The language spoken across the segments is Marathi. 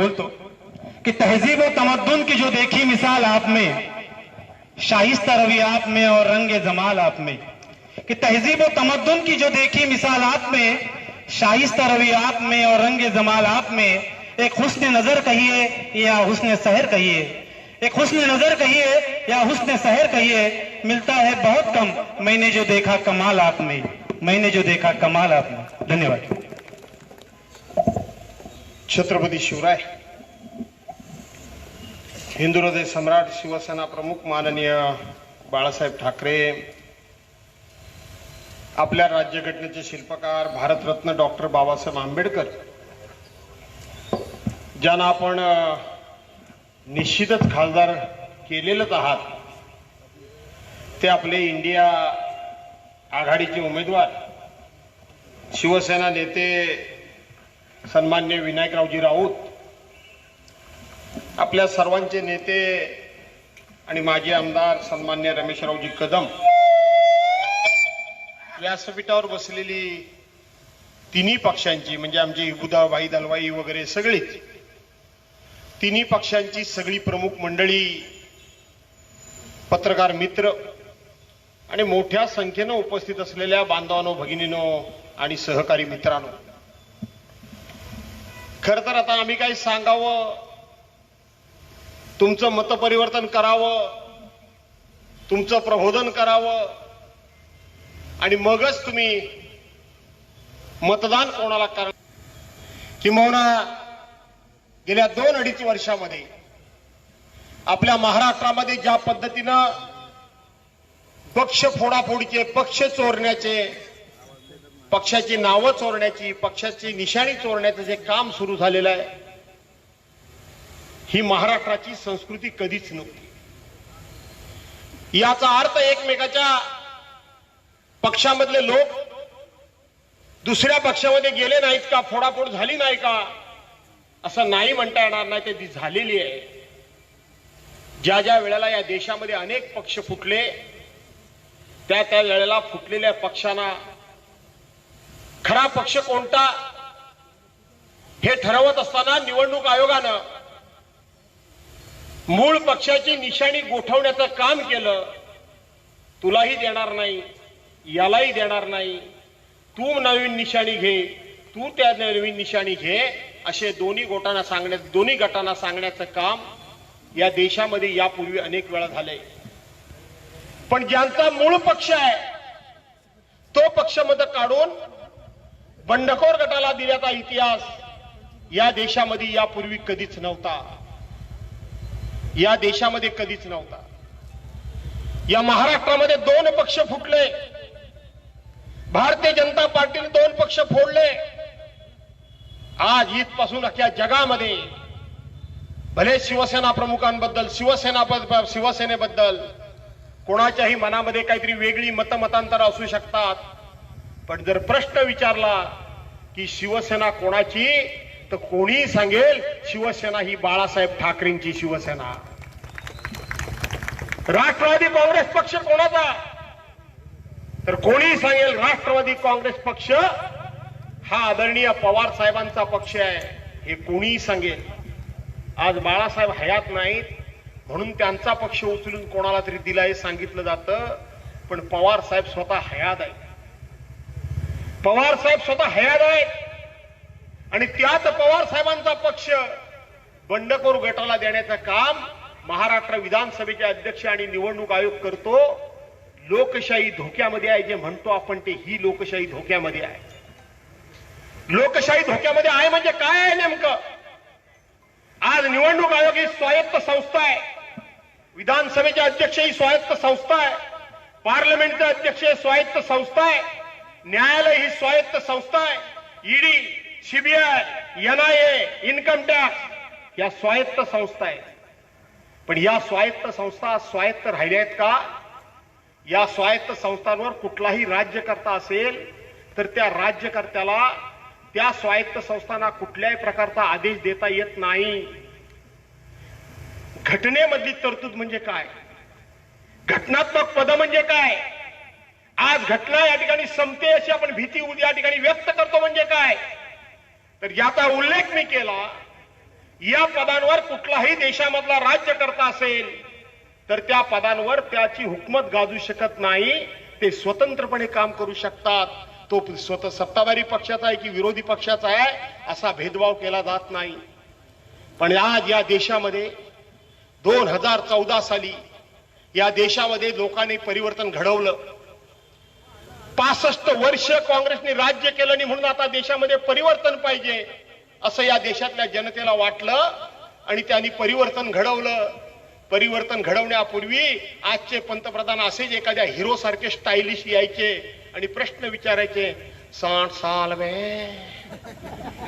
बोलतो कि तहजीब और की जो देखी मिसाल आप में, शाइस्ता रवि आप में और रंग जमाल आप में, कि तहजीब और की जो देखी मिसाल आप में, शाइस्ता रवि आप में और रंग जमाल आप में, एक हुस्न नज़र कहिए या हुस्न सहर कहिए? एक हुस्न नज़र कहिए या हुस्न सहर कहिए? मिलता है बहुत कम। मैंने जो देखा कमाल आप में। मैंने जो देखा कमाल आप में। धन्यवाद। छत्रपती शिवराय हिंदू हृदय सम्राट शिवसेना प्रमुख माननीय बाळासाहेब ठाकरे आपल्या राज्यघटनेचे शिल्पकार भारतरत्न डॉक्टर बाबासाहेब आंबेडकर ज्यांना आपण निश्चितच खासदार केलेलंच आहात ते आपले इंडिया आघाडीचे उमेदवार शिवसेना नेते सन्मान्य विनायकरावजी राऊत आपल्या सर्वांचे नेते आणि माजी आमदार सन्मान्य रमेशरावजी कदम व्यासपीठावर बसलेली तिन्ही पक्षांची म्हणजे आमचे इबुदाबाई दलवाई वगैरे सगळीच तिन्ही पक्षांची सगळी प्रमुख मंडळी पत्रकार मित्र आणि मोठ्या संख्येनं उपस्थित असलेल्या बांधवानो भगिनीनो आणि सहकारी मित्रांनो खर तर आता आम्ही काही सांगावं? तुमचं मतपरिवर्तन करावं? तुमचं प्रबोधन करावं? आणि मगच तुम्ही मतदान कोणाला करा किंबहुना गेल्या दोन अडीच वर्षामध्ये आपल्या महाराष्ट्रामध्ये ज्या पद्धतीनं पक्ष फोडाफोडीचे पक्ष चोरण्याचे पक्षाची नावं चोरण्याची पक्षाची निशाणी चोरण्याचं जे काम सुरू झालेलं आहे ही महाराष्ट्राची संस्कृती कधीच नव्हती. याचा अर्थ एकमेकाच्या पक्षामधले लोक दुसऱ्या पक्षामध्ये गेले नाहीत का फोडाफोड झाली नाही का असं नाही म्हणता येणार नाही ते ती झालेली आहे. ज्या ज्या वेळेला या देशामध्ये अनेक पक्ष फुटले त्या त्या वेळेला फुटलेल्या पक्षांना खरा पक्ष कोणता? हे ठरवत असताना निवडणूक आयोगानं मूळ पक्षाची निशाणी गोठवण्याचं काम केलं. तुलाही देणार नाही यालाही देणार नाही. तू नवीन निशाणी घे तू त्या नवीन निशाणी घे असे दोन्ही गोटांना सांगण्या दोन्ही गटांना सांगण्याचं काम या देशामध्ये यापूर्वी अनेक वेळा झालंय. पण ज्यांचा मूळ पक्ष आहे तो पक्ष मत काढून बंडखोर गटाला दिल्याचा इतिहास या देशामध्ये यापूर्वी कधीच नव्हता. या देशामध्ये कधीच नव्हता. या महाराष्ट्रामध्ये दोन पक्ष फुटले. भारतीय जनता पार्टीने दोन पक्ष फोडले. आज इथपासून अख्ख्या जगामध्ये भले शिवसेना प्रमुखांबद्दल शिवसेना शिवसेनेबद्दल कोणाच्याही मनामध्ये काहीतरी वेगळी मतमतांतर असू शकतात पण जर प्रश्न विचारला की शिवसेना कोणाची तर कोणी सांगेल शिवसेना ही बाळासाहेब ठाकरेंची शिवसेना. राष्ट्रवादी काँग्रेस पक्ष कोणाचा? तर कोणी सांगेल राष्ट्रवादी काँग्रेस पक्ष हा आदरणीय पवार साहेबांचा पक्ष आहे हे कोणीही सांगेल. आज बाळासाहेब हयात नाहीत म्हणून त्यांचा पक्ष उचलून कोणाला तरी दिला हे सांगितलं जातं पण पवार साहेब स्वतः हयात आहेत. पवार साहेब स्वतः हयात आहेत. आणि त्याच पवार साहेबांचा पक्ष बंडखोर गटाला देण्याचं काम महाराष्ट्र विधानसभेचे अध्यक्ष आणि निवडणूक आयोग करतो. लोकशाही धोक्यामध्ये आहे जे म्हणतो आपण ते ही लोकशाही धोक्यामध्ये आहे. लोकशाही धोक्यामध्ये आहे म्हणजे काय आहे नेमकं? आज निवडणूक आयोग ही स्वायत्त संस्था आहे. विधानसभेचे अध्यक्ष ही स्वायत्त संस्था आहे. पार्लमेंटचे अध्यक्ष स्वायत्त संस्था आहे. न्यायालय ही स्वायत्त संस्था आहे. ED CBI NIA income tax या स्वायत्त संस्था आहेत. पण या स्वायत्त संस्था स्वायत्त राहिल्या आहेत का? या स्वायत्त संस्थांवर कुठलाही राज्यकर्ता असेल तर त्या राज्यकर्त्याला त्या स्वायत्त संस्थांना कुठल्याही प्रकारचा आदेश देता येत नाही. घटनेमधली तरतूद म्हणजे काय? घटनात्मक पद म्हणजे काय? आज घटना या ठिकाणी संपते अशी आपण भीती या ठिकाणी व्यक्त करतो म्हणजे काय? तर याचा उल्लेख मी केला या पदांवर कुठलाही देशामधला राज्यकर्ता असेल तर त्या पदांवर त्याची हुकमत गाजू शकत नाही ते स्वतंत्रपणे काम करू शकतात. तो स्वतः सत्ताधारी पक्षाचा आहे की विरोधी पक्षाचा आहे असा भेदभाव केला जात नाही. पण आज या देशामध्ये दोन हजार चौदा साली या देशामध्ये लोकांनी परिवर्तन घडवलं. पासष्ट वर्ष काँग्रेसने राज्य केलं आणि म्हणून आता देशामध्ये परिवर्तन पाहिजे असं या देशातल्या जनतेला वाटलं आणि त्यांनी परिवर्तन घडवलं. परिवर्तन घडवण्यापूर्वी आजचे पंतप्रधान असेच एखाद्या हिरो सारखे स्टायलिश यायचे आणि प्रश्न विचारायचे साठ साल में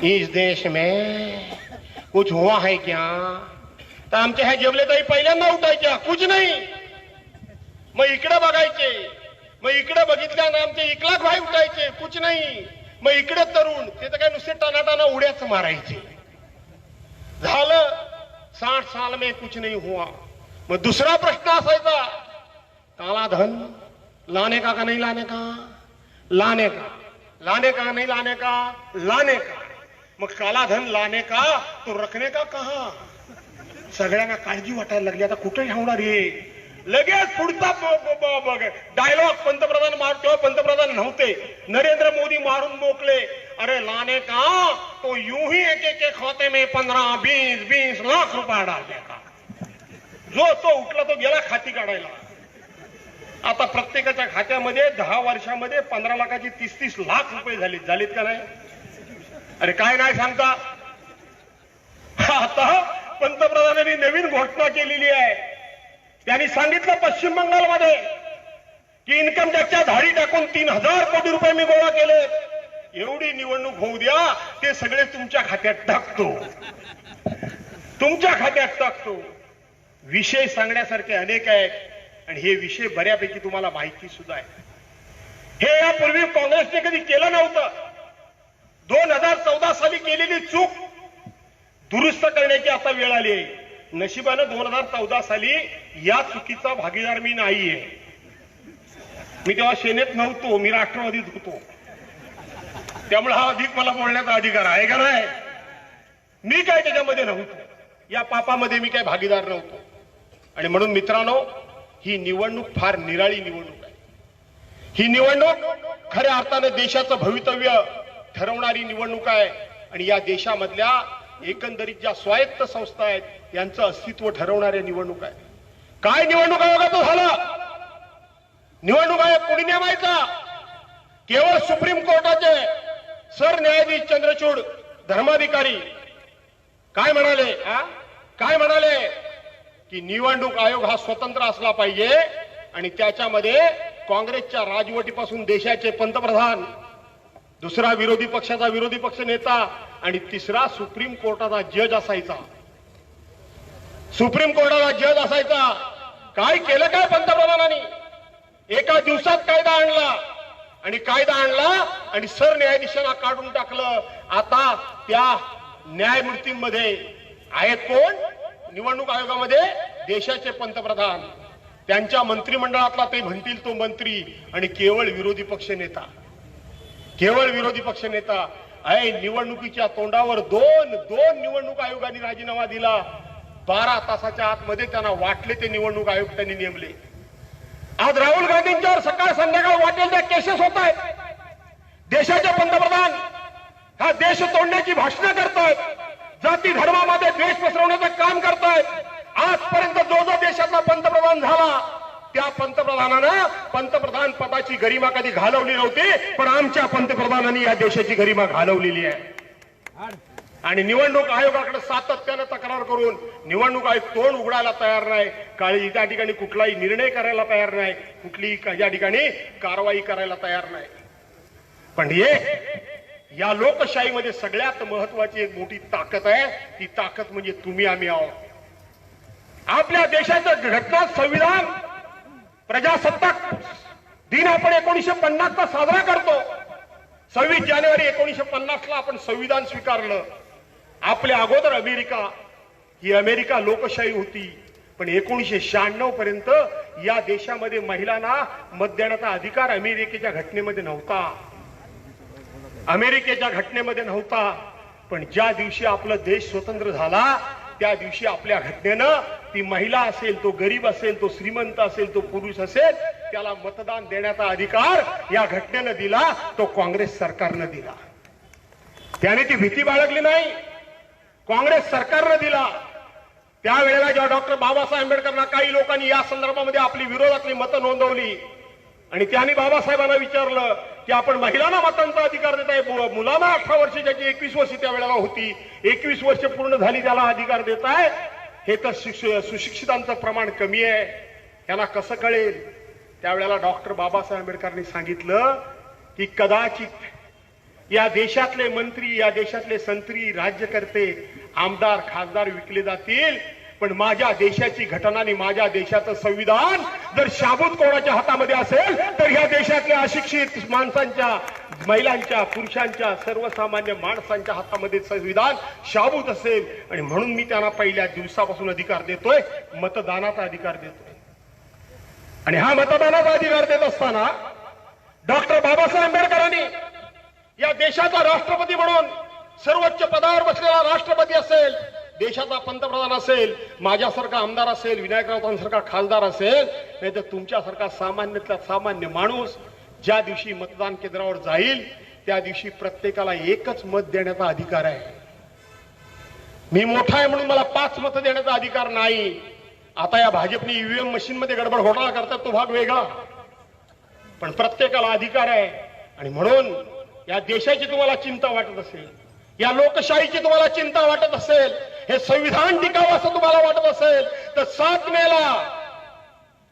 इस देश में कुछ हुआ है क्या? तर आमच्या ह्या जेवलेताई पहिल्यांदा उठायच्या कुछ नाही. मग इकडे बघायचे मग इकडे बघितल्यानं आमचे इकलाच भाई उठायचे कुछ नाही. मग इकडे तरुण ते तर काय नुसते टानाटाना उड्याच मारायचे. झालं साठ साल में कुछ नहीं हुआ. मग दुसरा प्रश्न असायचा काला धन लाने का का नाही लाने का? लाने का? लाने का नहीं लाने का? लाने का? मग काला धन लाने का? तो रखने का कहा? सगळ्यांना काळजी वाटायला लागली आता कुठे ठेवणार हे? लगेच पुढचा डायलॉग पंतप्रधान मारतो पंतप्रधान नव्हते. नरेंद्र मोदी मारून मोकले. अरे लाने का? तो यूं ही एक एक खाते में पंधरा बीस बीस लाख रुपया डाल का जो तो उठला तो गेला खाती काढायला. आता प्रत्येकाच्या खात्यामध्ये दहा वर्षामध्ये पंधरा लाखाची तीस तीस लाख रुपये झाले झालेत का नाही? अरे काय नाही सांगता. आता पंतप्रधानांनी नवीन घोषणा केलेली आहे. त्यांनी सांगितलं पश्चिम बंगालमध्ये की इन्कम टॅक्सच्या धाडी टाकून तीन हजार कोटी रुपये मी गोळा केले. एवढी निवडणूक होऊ द्या ते सगळे तुमच्या खात्यात टाकतो. तुमच्या खात्यात टाकतो. विषय सांगण्यासारखे अनेक आहेत आणि हे विषय बऱ्यापैकी तुम्हाला माहिती सुद्धा आहे. हे यापूर्वी काँग्रेसने कधी केलं नव्हतं. दोन हजार चौदा साली केलेली चूक दुरुस्त करण्याची आता वेळ आली आहे. नशिबानं दोन हजार चौदा साली या चुकीचा भागीदार मी नाहीये. मी तेव्हा सेनेत नव्हतो मी राष्ट्रवादीत होतो. त्यामुळे हा अधिक मला बोलण्याचा अधिकार आहे का नाही? मी काय त्याच्यामध्ये नव्हतो. या पापामध्ये मी काय भागीदार नव्हतो. आणि म्हणून मित्रांनो ही निवडणूक फार निराळी निवडणूक आहे. ही निवडणूक खऱ्या अर्थानं देशाचं भवितव्य ठरवणारी निवडणूक आहे. आणि या देशामधल्या एकंदरीत ज्या स्वायत्त संस्था आहेत यांचं अस्तित्व ठरवणाऱ्या निवडणूक आहे काय निवडणूक आयोगाचं झालं? निवडणूक आयोग कोणी नेमायचा? केवळ सुप्रीम कोर्टाचे सरन्यायाधीश चंद्रचूड धर्माधिकारी. काय म्हणाले? काय म्हणाले? की निवडणूक आयोग हा स्वतंत्र असला पाहिजे आणि त्याच्यामध्ये काँग्रेसच्या राजवटीपासून देशाचे पंतप्रधान दुसरा विरोधी पक्षाचा विरोधी पक्ष नेता आणि तिसरा सुप्रीम कोर्टाचा जज असायचा. सुप्रीम कोर्टाचा जज असायचा. काय केलं काय पंतप्रधानांनी? एका दिवसात कायदा आणला आणि कायदा आणला आणि सरन्यायाधीशांना काढून टाकलं. आता त्या न्यायमूर्तींमध्ये आहेत कोण? निवडणूक आयोगामध्ये देशाचे पंतप्रधान. त्यांच्या मंत्रिमंडळातला ते म्हणतील तो मंत्री आणि केवळ विरोधी पक्ष नेता. केवळ विरोधी पक्ष नेता आहे. निवडणुकीच्या तोंडावर दोन दोन निवडणूक आयोगाने राजीनामा दिला. बारा तासाच्या आतमध्ये त्यांना वाटले ते निवडणूक आयोग त्यांनी नेमले. आज राहुल गांधींच्यावर सकाळ संध्याकाळ वाटेल त्या केसेस होत आहेत. देशाचे पंतप्रधान हा देश तोडण्याची भाषणं करतायत. जाती धर्मामध्ये द्वेष पसरवण्याचं काम करतायत. आजपर्यंत जो जो देशातला पंतप्रधान झाला त्या पंतप्रधानानं पंतप्रधान पदाची गरिमा कधी घालवली नव्हती पण आमच्या पंतप्रधानांनी या देशाची गरिमा घालवलेली आहे. आणि निवडणूक आयोगाकडे सातत्यानं तक्रार करून निवडणूक आयोग तोंड उघडायला तयार नाही. काळी त्या ठिकाणी कुठलाही निर्णय करायला तयार नाही. कुठलीही या ठिकाणी कारवाई करायला तयार नाही. पण हे या लोकशाहीमध्ये सगळ्यात महत्वाची एक मोठी ताकद आहे. ती ताकद म्हणजे तुम्ही आम्ही आहोत. आपल्या देशाचं घटना संविधान प्रजासत्ताक दिन आपण एकोणीशे पन्नासचा साजरा करतो. सव्वीस जानेवारी एकोणीशे पन्नासला आपण संविधान स्वीकारलं. आपल्या अगोदर अमेरिका ही अमेरिका लोकशाही होती. पण एकोणीशे शहाण्णव पर्यंत या देशामध्ये महिलांना मत देण्याचा अधिकार अमेरिकेच्या घटनेमध्ये नव्हता. अमेरिकेच्या घटनेमध्ये नव्हता. पण ज्या दिवशी आपला देश स्वतंत्र झाला त्या दिवशी आपल्या घटनेनं ती महिला असेल तो गरीब असेल तो श्रीमंत असेल तो पुरुष असेल त्याला मतदान देण्याचा अधिकार या घटनेनं दिला तो काँग्रेस सरकारनं दिला. त्याने ती भीती बाळगली नाही. काँग्रेस सरकारनं दिला. त्यावेळेला जेव्हा डॉक्टर बाबासाहेब आंबेडकरांना काही लोकांनी या संदर्भामध्ये आपली विरोधातली मतं नोंदवली आणि त्यांनी बाबासाहेबांना विचारलं की आपण महिलांना मतांचा अधिकार देत आहे मुलांना अठरा वर्ष ज्याची एकवीस वर्ष त्यावेळेला होती एकवीस वर्ष पूर्ण झाली त्याला अधिकार देत आहे हे तर शिक्ष- सुशिक्षितांचं प्रमाण कमी आहे. याला कसं कळेल? त्यावेळेला डॉक्टर बाबासाहेब आंबेडकरांनी सांगितलं की कदाचित या देशातले मंत्री या देशातले संत्री राज्यकर्ते आमदार खासदार विकले जातील. पण माझ्या देशाची घटना आणि माझ्या देशाचं संविधान जर शाबूत कोणाच्या हातामध्ये असेल तर ह्या देशातल्या अशिक्षित माणसांच्या महिलांच्या पुरुषांच्या सर्वसामान्य माणसांच्या हातामध्ये संविधान शाबूत असेल. आणि म्हणून मी त्यांना पहिल्या दिवसापासून अधिकार देतोय मतदानाचा अधिकार देतोय. आणि हा मतदानाचा अधिकार देत असताना डॉक्टर बाबासाहेब आंबेडकरांनी या देशाचा राष्ट्रपती म्हणून सर्वोच्च पदावर बसलेला राष्ट्रपती असेल. देशाचा पंतप्रधान असेल माझ्यासारखा आमदार असेल विनायकरावांसारखा खासदार असेल नाही तर तुमच्यासारखा सामान्यातला सामान्य माणूस ज्या दिवशी मतदान केंद्रावर जाईल त्या दिवशी प्रत्येकाला एकच मत देण्याचा अधिकार आहे. मी मोठा आहे म्हणून मला पाच मतं देण्याचा अधिकार नाही. आता या भाजपने ईव्हीएम मशीन मध्ये गडबड घोटाळा करतात तो भाग वेगळा. पण प्रत्येकाला अधिकार आहे. आणि म्हणून या देशाची तुम्हाला चिंता वाटत असेल या लोकशाहीची तुम्हाला चिंता वाटत असेल हे संविधान टिकावं असं तुम्हाला वाटत असेल तर सात मेला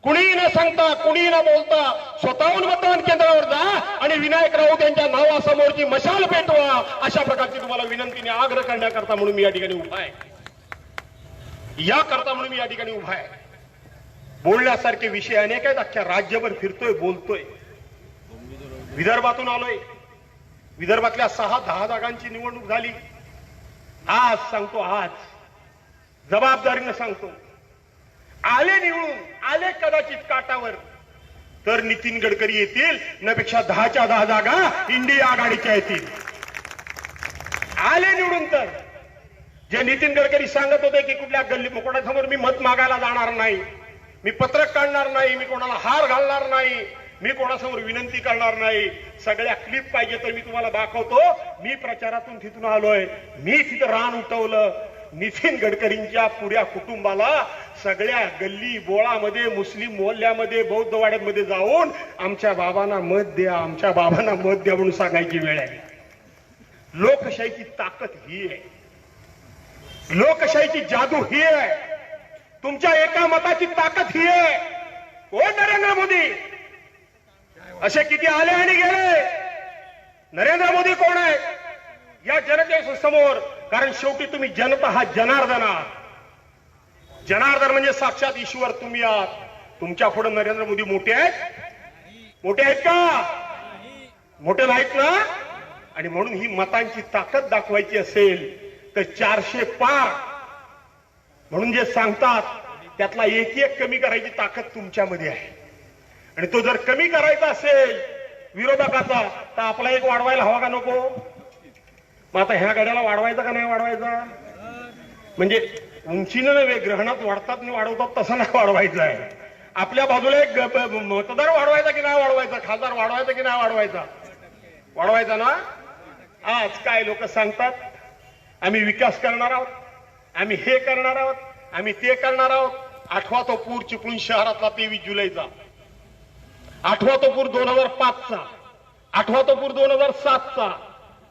कुणी न सांगता कुणी न बोलता स्वतःहून मतदान केंद्रावर जा आणि विनायक राऊत यांच्या नावासमोरची मशाल पेटवा अशा प्रकारची तुम्हाला विनंतीने आग्रह करण्याकरता म्हणून मी या ठिकाणी उभा आहे. या करता म्हणून मी या ठिकाणी उभा आहे. बोलण्यासारखे विषय अनेक आहेत. अख्ख्या राज्यभर फिरतोय बोलतोय. विदर्भातून आलोय. विदर्भातल्या सहा दहा जागांची निवडणूक झाली. आज सांगतो आज. जबाबदारीनं सांगतो. आले निवडून आले कदाचित काटावर. तर नितीन गडकरी येतील नपेक्षा दहाच्या दहा जागा इंडिया आघाडीच्या येतील. आले निवडून तर. जे नितीन गडकरी सांगत होते की कुठल्या गल्ली कोणासमोर मी मत मागायला जाणार नाही. मी पत्रक काढणार नाही मी कोणाला हार घालणार नाही. मी कोणासमोर विनंती करणार नाही. सगळ्या क्लिप पाहिजे तर मी तुम्हाला दाखवतो. मी प्रचारातून तिथून आलोय. मी तिथं रान उठवलं. नितीन गडकरींच्या पुऱ्या कुटुंबाला सगळ्या गल्ली बोळामध्ये मुस्लिम मोहल्ल्यामध्ये बौद्ध वाड्यांमध्ये जाऊन आमच्या बाबांना मत द्या आमच्या बाबांना मत द्या म्हणून सांगायची वेळ आहे लोकशाहीची ताकद ही आहे. लोकशाहीची जादू ही आहे. तुमच्या एका मताची ताकद ही आहे. ओ नरेंद्र मोदी? असे किती आले आणि गेले? नरेंद्र मोदी कोण आहे? या जनते समोर कारण शेवटी तुम्ही जनता हा जनार्दन आहात. जनार्दन म्हणजे साक्षात ईश्वर तुम्ही आहात. तुमच्यापुढे नरेंद्र मोदी मोठे आहेत? मोठे आहेत का? मोठे नाहीत ना? आणि म्हणून ही मतांची ताकद दाखवायची असेल तर चारशे पार. म्हणून जे सांगतात त्यातला एक एक कमी करायची ताकद तुमच्यामध्ये आहे. आणि तो जर कमी करायचा असेल विरोधकाचा तर आपला एक वाढवायला हवा का नको? मग आता ह्या गाड्याला वाढवायचा का नाही वाढवायचा? म्हणजे उंचीनं नव्हे ग्रहणात वाढतात आणि वाढवतात तसं नाही वाढवायचं आहे. आपल्या बाजूला एक मतदार वाढवायचा की नाही वाढवायचा? खासदार वाढवायचा की नाही वाढवायचा? वाढवायचा ना? आज काय लोक सांगतात? आम्ही विकास करणार आहोत. आम्ही हे करणार आहोत. आम्ही ते करणार आहोत. आठवा तो पूर चिपळूण शहरातला तेवीस जुलैचा. आठवा तो पूर दोन हजार पाचचा. आठवा तो पूर दोन हजार सातचा.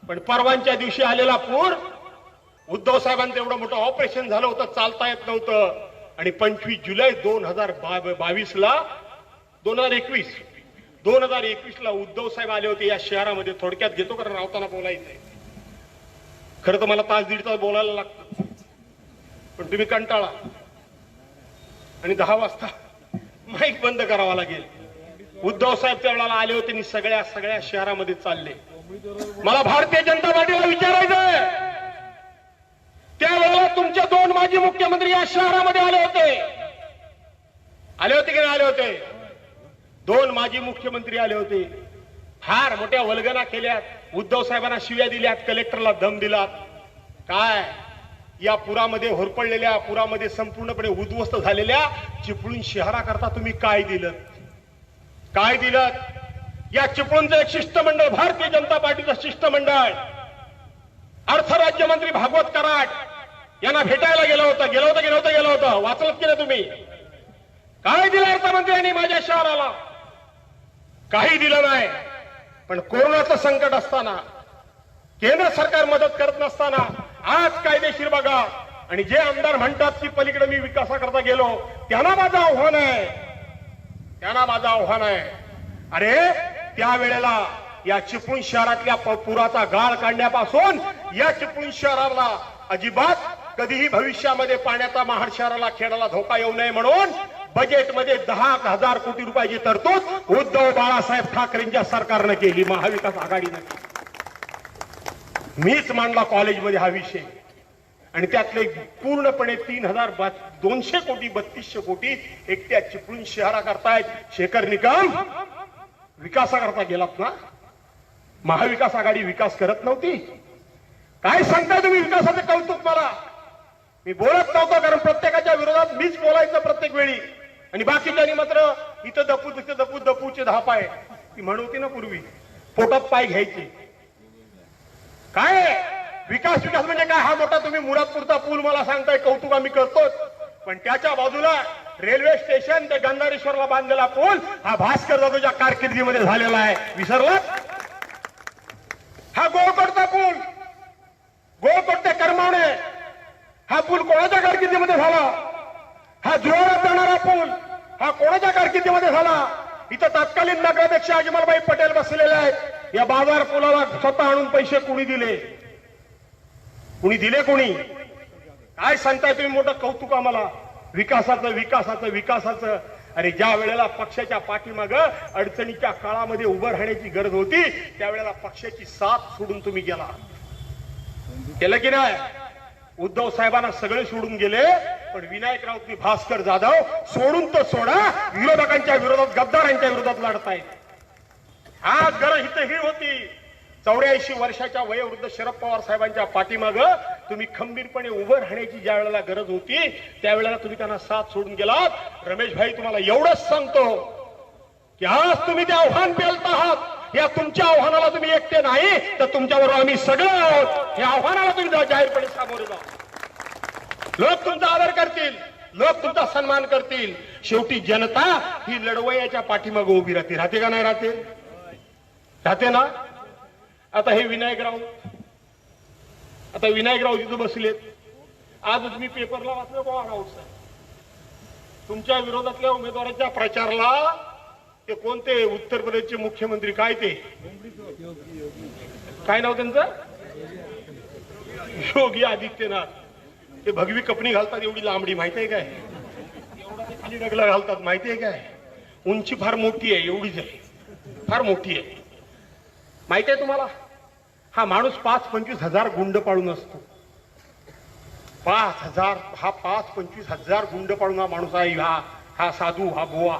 पण परवांच्या दिवशी आलेला पूर उद्धव साहेबांचं एवढं मोठं ऑपरेशन झालं होतं चालता येत नव्हतं. आणि पंचवीस जुलै दोन हजार बावीस ला दोन हजार एकवीस दोन हजार एकवीस ला उद्धव साहेब आले होते या शहरामध्ये. थोडक्यात घेतो कारण रावताना बोलायचंय खरं तर मला तास दीड तास बोलायला लागतं. पण तुम्ही कंटाळा. आणि दहा वाजता माईक बंद करावा लागेल. उद्धव साहेब तेवढाला आले होते आणि सगळ्या सगळ्या शहरामध्ये चालले. मला भारतीय जनता पार्टीला विचारायचंय. त्यावेळेला तुमचे दोन माजी मुख्यमंत्री या शहरामध्ये आले होते. आले होते की नाही आले होते? दोन माजी मुख्यमंत्री आले होते. फार मोठ्या वल्गना केल्यात. उद्धव साहेबांना शिव्या दिल्यात कलेक्टरला दम दिलात. काय? या पुरामध्ये होरपडलेल्या पुरामध्ये संपूर्णपणे उद्ध्वस्त झालेल्या चिपळूण शहराकरता तुम्ही काय दिलं? काय दिलं? या चिपळूणचं एक शिष्टमंडळ भारतीय जनता पार्टीचं शिष्टमंडळ. अर्थ राज्यमंत्री भागवत कराड यांना भेटायला गेलं होतं गेलं होतं गेलं होतं गेलं होतं. वाचलत की नाही तुम्ही. काय दिलं अर्थमंत्र्यांनी माझ्या शहराला? काही दिलं नाही. पण कोरोनाचं संकट असताना केंद्र सरकार मदत करत नसताना आज कायदेशीर बघा. आणि जे आमदार म्हणतात की पलीकडे मी विकासाकरता गेलो त्यांना माझं आव्हान आहे. त्यांना माझं आव्हान आहे. अरे त्यावेळेला या चिपळूण शहरातल्या पुराचा गाळ काढण्यापासून या चिपळूण शहराला अजिबात कधीही भविष्यामध्ये पाण्याचा महाड शहराला खेळाला धोका येऊ नये म्हणून बजेटमध्ये दहा हजार कोटी रुपयाची तरतूद उद्धव बाळासाहेब ठाकरेंच्या सरकारनं केली महाविकास आघाडीनं मीच मांडला कॉलेजमध्ये हा विषय. आणि त्यातले पूर्णपणे तीन हजार दोनशे कोटी बत्तीसशे कोटी एकट्या चिपळूण शहरा करतायत शेखर निकम विकासाकरता गेलात ना? महाविकास आघाडी विकास करत नव्हती. काय सांगताय तुम्ही विकासाचं कौतुक मला? मी बोलत नव्हतो कारण प्रत्येकाच्या विरोधात मीच बोलायचं प्रत्येक वेळी. आणि बाकीच्यांनी मात्र इथं दपू तिथं दपू दपूचे धाप पाय ती म्हणवती होती ना पूर्वी पोटात पाय घ्यायची. काय? आहे? विकास विकास म्हणजे काय? हा मोठा तुम्ही मुरादपूरचा पूल मला सांगताय कौतुक आम्ही करतोच. पण त्याच्या बाजूला रेल्वे स्टेशन ते गंधारेश्वरला बांधलेला पूल हा भास्कर जाधवच्या कारकिर्दीमध्ये झालेला आहे. विसरला? हा गोळकोटचा पूल. गोळकोट ते करमावणे हा पूल कोणाच्या कारकिर्दीमध्ये झाला? हा जुळवण्यात जाणारा पूल हा कोणाच्या कारकिर्दीमध्ये झाला? इथं तत्कालीन नगराध्यक्ष अजमलबाई पटेल बसलेले आहेत. या बाजार पुलाला स्वतः आणून पैसे कुणी दिले? कुणी दिले कोणी? काय सांगताय तुम्ही मोठं कौतुक आम्हाला? विकासाचं विकासाचं विकासाचं. अरे ज्या वेळेला पक्षाच्या पाठीमाग अडचणीच्या काळामध्ये उभं राहण्याची गरज होती त्यावेळेला पक्षाची साथ सोडून तुम्ही गेला. केलं की नाही? उद्धव साहेबांना सगळे सोडून गेले पण विनायक राऊत भास्कर जाधव सोडून तर सोडा विरोधकांच्या विरोधात गद्दारांच्या विरोधात लढतायत. हा गरज हित ही होती. चौऱ्याऐंशी वर्षाच्या वयोवृद्ध शरद पवार साहेबांच्या पाठीमाग तुम्ही खंबीरपणे उभं राहण्याची ज्या वेळेला गरज होती त्यावेळेला तुम्ही त्यांना साथ सोडून गेलात. रमेश भाई तुम्हाला एवढंच सांगतो की आज तुम्ही ते आव्हान पेलत आहात. या तुमच्या आव्हानाला तुम्ही एकटे नाही तर तुमच्याबरोबर आम्ही सगळे आहोत. या आव्हानाला तुम्ही जाहीरपणे सामोरे जा. लोक तुमचा आदर करतील लोक तुमचा सन्मान करतील. शेवटी जनता ही लढवयाच्या पाठीमागं उभी राहते. राहते का नाही राहते? राहते ना? आता हे विनायकराव आता विनायकराव तिथं बसलेत. आजच मी पेपरला वाचलं गोवा राऊत साहेब. तुमच्या विरोधातल्या उमेदवाराच्या प्रचारला ते कोणते? उत्तर प्रदेशचे मुख्यमंत्री काय ते? काय नाव त्यांचं? योगी आदित्यनाथ. ते भगवी कपणी घालतात एवढी लांबडी माहिती आहे काय? एवढा खाली डगला घालतात माहिती आहे काय? उंची फार मोठी आहे एवढीच आहे. फार मोठी आहे. माहिती आहे तुम्हाला? हा माणूस पाच पंचवीस हजार गुंड पाळून असतो. पाच हजार हा पाच पंचवीस हजार गुंड पाळून हा माणूस आहे हा हा साधू हा बोवा.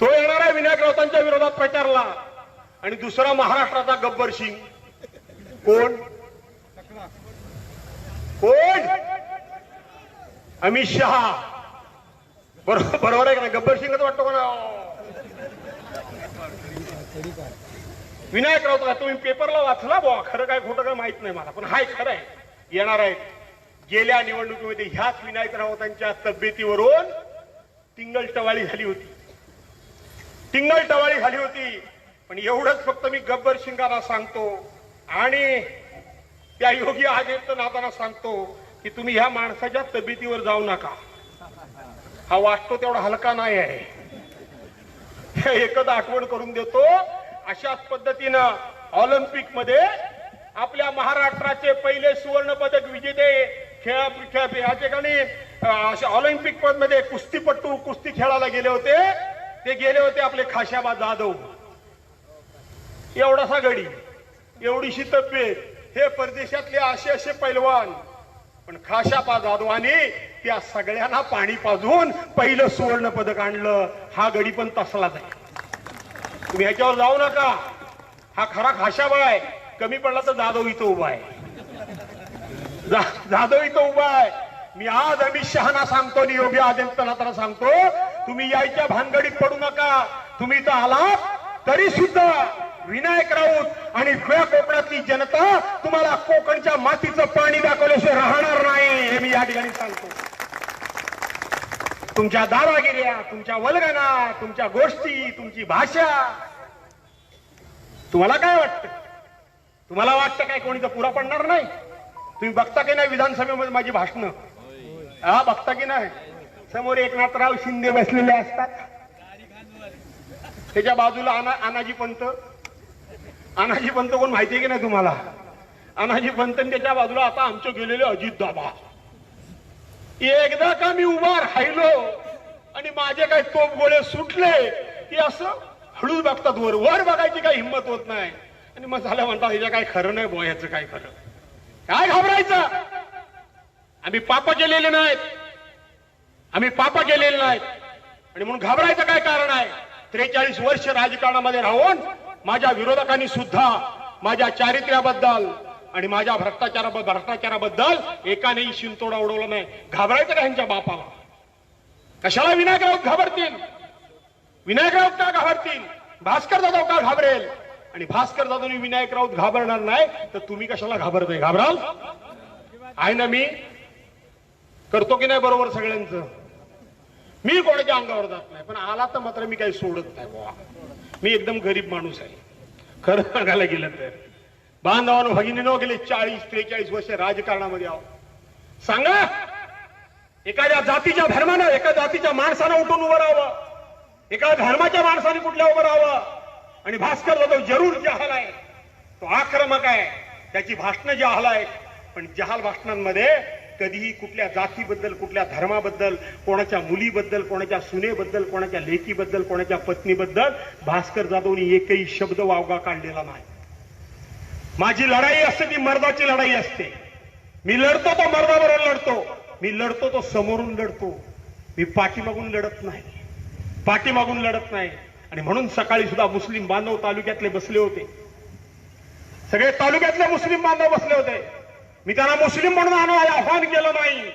तो येणार आहे विनायक राऊतांच्या विरोधात प्रचारला. आणि दुसरा महाराष्ट्राचा गब्बर सिंग. कोण? कोण? अमित शहा. बरोबर बरोबर आहे का नाही? गब्बर सिंगच वाटतो का विनायक राऊत तुम्ही पेपरला वाचला बुवा. खरं काय खोटं काय माहीत नाही मला पण हाय खरं आहे. येणार आहे गेल्या निवडणुकीमध्ये ह्याच विनायक राऊतांच्या तब्येतीवरून टिंगल टवाळी झाली होती. टिंगल टवाळी झाली होती. पण एवढंच फक्त मी गब्बर सिंगाला सांगतो आणि त्या योगी आदित्य नाथांना सांगतो की तुम्ही ह्या माणसाच्या तब्येतीवर जाऊ नका. हा वाटतो तेवढा हलका नाही आहे. हे एकच आठवण करून देतो. अशाच पद्धतीनं ऑलिम्पिकमध्ये आपल्या महाराष्ट्राचे पहिले सुवर्ण पदक विजेते खेळा खेळ- या ठिकाणी ऑलिम्पिकमध्ये कुस्तीपट्टू कुस्ती खेळायला गेले होते. ते गेले होते आपले खाशाबा जाधव. एवढासा गडी एवढीशी तब्येत हे परदेशातले असे असे पैलवान. पण खाशापा जाधवाने त्या सगळ्यांना पाणी पाजून पहिलं सुवर्ण पदक आणलं. हा गडी पण तसलाच आहे तुम्ही ह्याच्यावर जाऊ नका. हा खरा खाशाबा आहे. कमी पडला तर जाधव इथं उभा आहे. जा- जाधव इथं उभा आहे. मी आज अमित शहाना सांगतो आणि योगी आदित्यनाथला सांगतो तुम्ही यायच्या भानगडीत पडू नका. तुम्ही इथं आलात तरी सुद्धा विनायक राऊत आणि खुळ्या कोकणातली जनता तुम्हाला कोकणच्या मातीचं पाणी दाखवल्याशिवाय राहणार नाही हे मी या ठिकाणी सांगतो. तुमच्या दारागिऱ्या तुमच्या वल्गना तुमच्या गोष्टी तुमची भाषा. तुम्हाला काय वाटतं? तुम्हाला वाटतं काय कोणी तर पुरा पडणार नाही? तुम्ही बघता की नाही विधानसभेमध्ये माझी भाषणं? हा बघता की नाही? समोर एकनाथराव शिंदे बसलेले असतात. त्याच्या बाजूला अना अनाजी पंत. अनाजी पंत कोण माहितीये की नाही तुम्हाला? अनाजी पंत त्याच्या बाजूला आता आमचे गेलेले अजित दाबा एकदा का मी उभा राहिलो आणि माझे काही तोप गोळे सुटले की असं हळूच बघतात वर. वर बघायची काही हिंमत होत नाही. आणि मग झालं म्हणतात हिच्या काय खरं नाही बुवा ह्याचं काय खरं. काय घाबरायचं? आम्ही पाप केलेले नाहीत. आम्ही पाप केलेले नाहीत. आणि म्हणून घाबरायचं काय कारण आहे? त्रेचाळीस वर्ष राजकारणामध्ये राहून माझ्या विरोधकांनी सुद्धा माझ्या चारित्र्याबद्दल आणि माझ्या भ्रष्टाचारा भ्रष्टाचाराबद्दल एकानेही शिंतोडा उडवला नाही. घाबरायचं का ह्यांच्या बापाला? कशाला विनायक राऊत घाबरतील? विनायक राऊत का घाबरतील? भास्कर जाधव का घाबरेल? आणि भास्कर जाधव विनायक राऊत घाबरणार नाही तर तुम्ही कशाला घाबरताय? घाबराल? आहे ना मी? करतो की नाही बरोबर सगळ्यांचं? मी कोणाच्या अंगावर जात नाही पण आला तर मात्र मी काही सोडत नाही बुवा. मी एकदम गरीब माणूस आहे. खरं सांगायला गेलं तर. बांधवानं भगिनीनो गेले चाळीस त्रेचाळीस वर्ष राजकारणामध्ये आहो सांगा एखाद्या जातीच्या धर्मानं एका जातीच्या माणसानं उठून उभं राहावं. एका धर्माच्या माणसाने कुठल्या उभं राहावं? आणि भास्कर जाधव जरूर जहाल आहे. तो आक्रमक आहे. त्याची भाषणं जहाल आहे पण जहाल भाषणांमध्ये कधीही कुठल्या जातीबद्दल कुठल्या धर्माबद्दल कोणाच्या मुलीबद्दल कोणाच्या सुनेबद्दल कोणाच्या लेकीबद्दल कोणाच्या पत्नीबद्दल भास्कर जाधवनी एकही शब्द वावगा काढलेला नाही. माझी लढाई असते ती मर्दाची लढाई असते. मी लढतो तो मर्दाबरोबर लढतो. मी लढतो तो समोरून लढतो. मी पाठीमागून लढत नाही. पाठीमागून लढत नाही. आणि म्हणून सकाळी सुद्धा मुस्लिम बांधव तालुक्यातले बसले होते. सगळे तालुक्यातले मुस्लिम बांधव बसले होते. मी त्यांना मुस्लिम म्हणून आणायला आव्हान केलं नाही.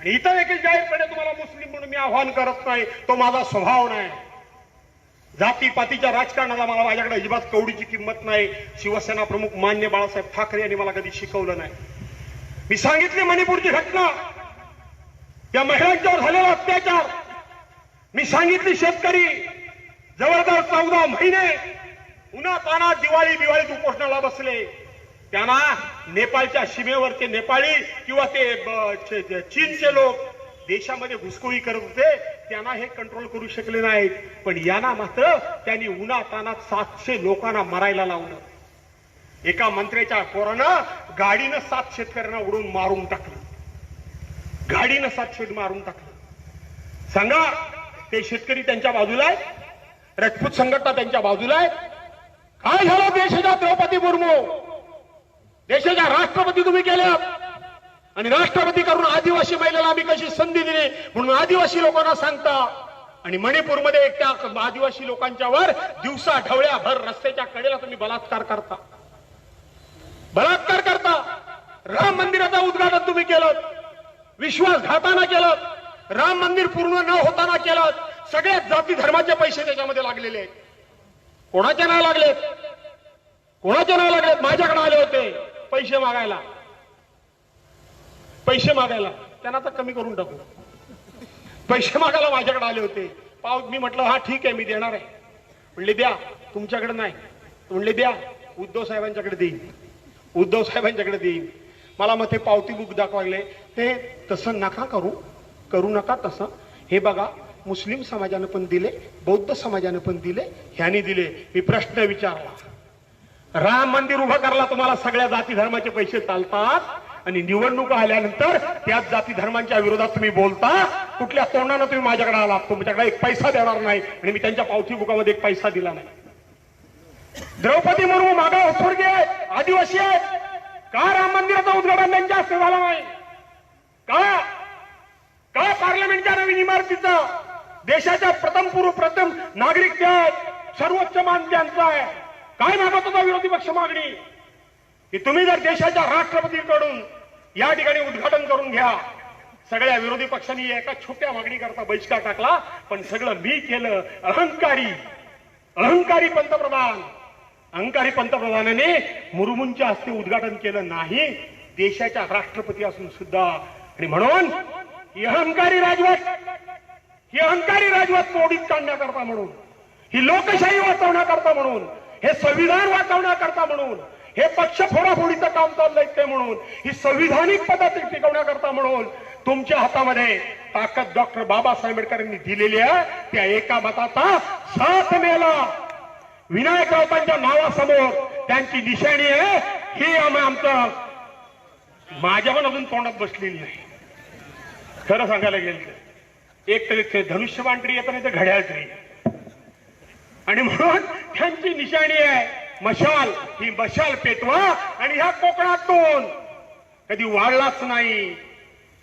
आणि इतर देखील जाहीरपणे तुम्हाला मुस्लिम म्हणून मी आव्हान करत नाही. तो माझा स्वभाव नाही. जातीपातीच्या राजकारणाला मला माझ्याकडे अजिबात कवडीची किंमत नाही. शिवसेना प्रमुख मान्य बाळासाहेब ठाकरे यांनी मला कधी शिकवलं नाही. मी सांगितली मणिपूरची घटना. या महिलांच्यावर झालेला अत्याचार. मी सांगितली शेतकरी. जवळजवळ चौदा महिने उन्हा ताना दिवाळी बिवाळीत उपोषणाला बसले. त्यांना नेपाळच्या सीमेवरचे नेपाळी किंवा ते चीनचे लोक देशामध्ये घुसखोरी करत होते. त्यांना हे कंट्रोल करू शकले नाहीत. पण यांना मात्र त्यांनी उन्हातानात सातशे लोकांना मरायला लावलं. एका मंत्र्याच्या पोरानं गाडीनं सात शेतकऱ्यांना उडून मारून टाकलं. गाडीनं सात शेत मारून टाकलं. सांगा ते शेतकरी त्यांच्या बाजूला आहेत? राजपूत संघटना त्यांच्या बाजूला आहेत? काय झालं देशाच्या द्रौपदी मुर्मू? देशाच्या राष्ट्रपती तुम्ही केल्या आणि राष्ट्रपती करून आदिवासी महिलेला आम्ही कशी संधी दिली म्हणून आदिवासी लोकांना सांगता. आणि मणिपूरमध्ये एकट्या आदिवासी लोकांच्या वर दिवसा ढवळ्याभर रस्त्याच्या कडेला तुम्ही बलात्कार करता. बलात्कार करता. राम मंदिराचं उद्घाटन तुम्ही केलं. विश्वासघाताना केलं. राम मंदिर पूर्ण न होताना केलं. सगळ्याच जाती धर्माचे पैसे त्याच्यामध्ये लागलेले आहेत. कोणाचे नाही लागलेत? कोणाचे नाही लागलेत? माझ्याकडे आले होते पैसे मागायला. पैसे मागायला. त्यांना आता कमी करून टाकू. पैसे मागायला माझ्याकडे आले होते. पाव मी म्हटलं हा ठीक आहे मी देणार आहे. म्हणले द्या तुमच्याकडे नाही. म्हणले द्या उद्धव साहेबांच्याकडे देईन. उद्धव साहेबांच्याकडे देईन. मला मग ते पावती बुक दाखवायले. ते तसं नका करू. करू नका तसं. हे बघा मुस्लिम समाजानं पण दिले बौद्ध समाजानं पण दिले ह्यानी दिले. मी प्रश्न विचारला. राम मंदिर उभं करला तुम्हाला सगळ्या जाती धर्माचे पैसे चालतात? आणि निवडणुका आल्यानंतर त्याच जाती धर्मांच्या विरोधात तुम्ही बोलता कुठल्या तोंडानं तुम्ही माझ्याकडे आला? तुमच्याकडे एक पैसा देणार नाही आणि मी त्यांच्या पावती बुकामध्ये एक पैसा दिला नाही. द्रौपदी मुर्मू मागाव स्वर्गीय आहेत आदिवासी आहेत. का राम मंदिराचं उद्घाटन त्यांच्या हस्ते झालं नाही? का? का पार्लमेंटच्या नवीन इमारतीचं देशाच्या प्रथम पूर्व प्रथम नागरिक ते आहेत सर्वोच्च मान त्यांचा आहे? काय मागत होता विरोधी पक्ष मागणी? की तुम्ही जर देशाच्या राष्ट्रपतीकडून या ठिकाणी उद्घाटन करून घ्या सगळ्या विरोधी पक्षांनी एका छोट्या मागणीकरता बहिष्कार टाकला पण सगळं मी केलं. अहंकारी अहंकारी पंतप्रधान अहंकारी पंतप्रधानाने मुर्मूंच्या हस्ते उद्घाटन केलं नाही देशाच्या राष्ट्रपती असून सुद्धा. आणि म्हणून ही अहंकारी राजवट ही अहंकारी राजवट मोडीत काढण्याकरता म्हणून ही लोकशाही वाचवण्याकरता म्हणून हे संविधान वाचवण्याकरता म्हणून हे पक्ष फोडाफोडीचं काम चाललंय ते म्हणून ही संविधानिक पद्धती टिकवण्याकरता म्हणून तुमच्या हातामध्ये ताकद डॉक्टर बाबासाहेब आंबेडकरांनी दिलेली आहे. त्या एका मताचा साथ मेला विनायक राऊतांच्या नावासमोर त्यांची निशाणी आहे. ही आम्ही आमचं माझ्या पण अजून तोंडात बसलेली नाही. खरं सांगायला गेलं एक तरी ते धनुष्यबाण तरी येतं नाही तर घड्याळ तरी आणि म्हणून त्यांची निशाणी आहे. मशाल ही मशाल पेटवा आणि ह्या कोकणातून. कधी वाढलाच नाही.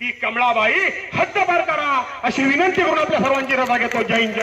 ती कमळाबाई हद्दपार करा अशी विनंती करून आपल्या सर्वांची रजा घेतो. जय हिंद.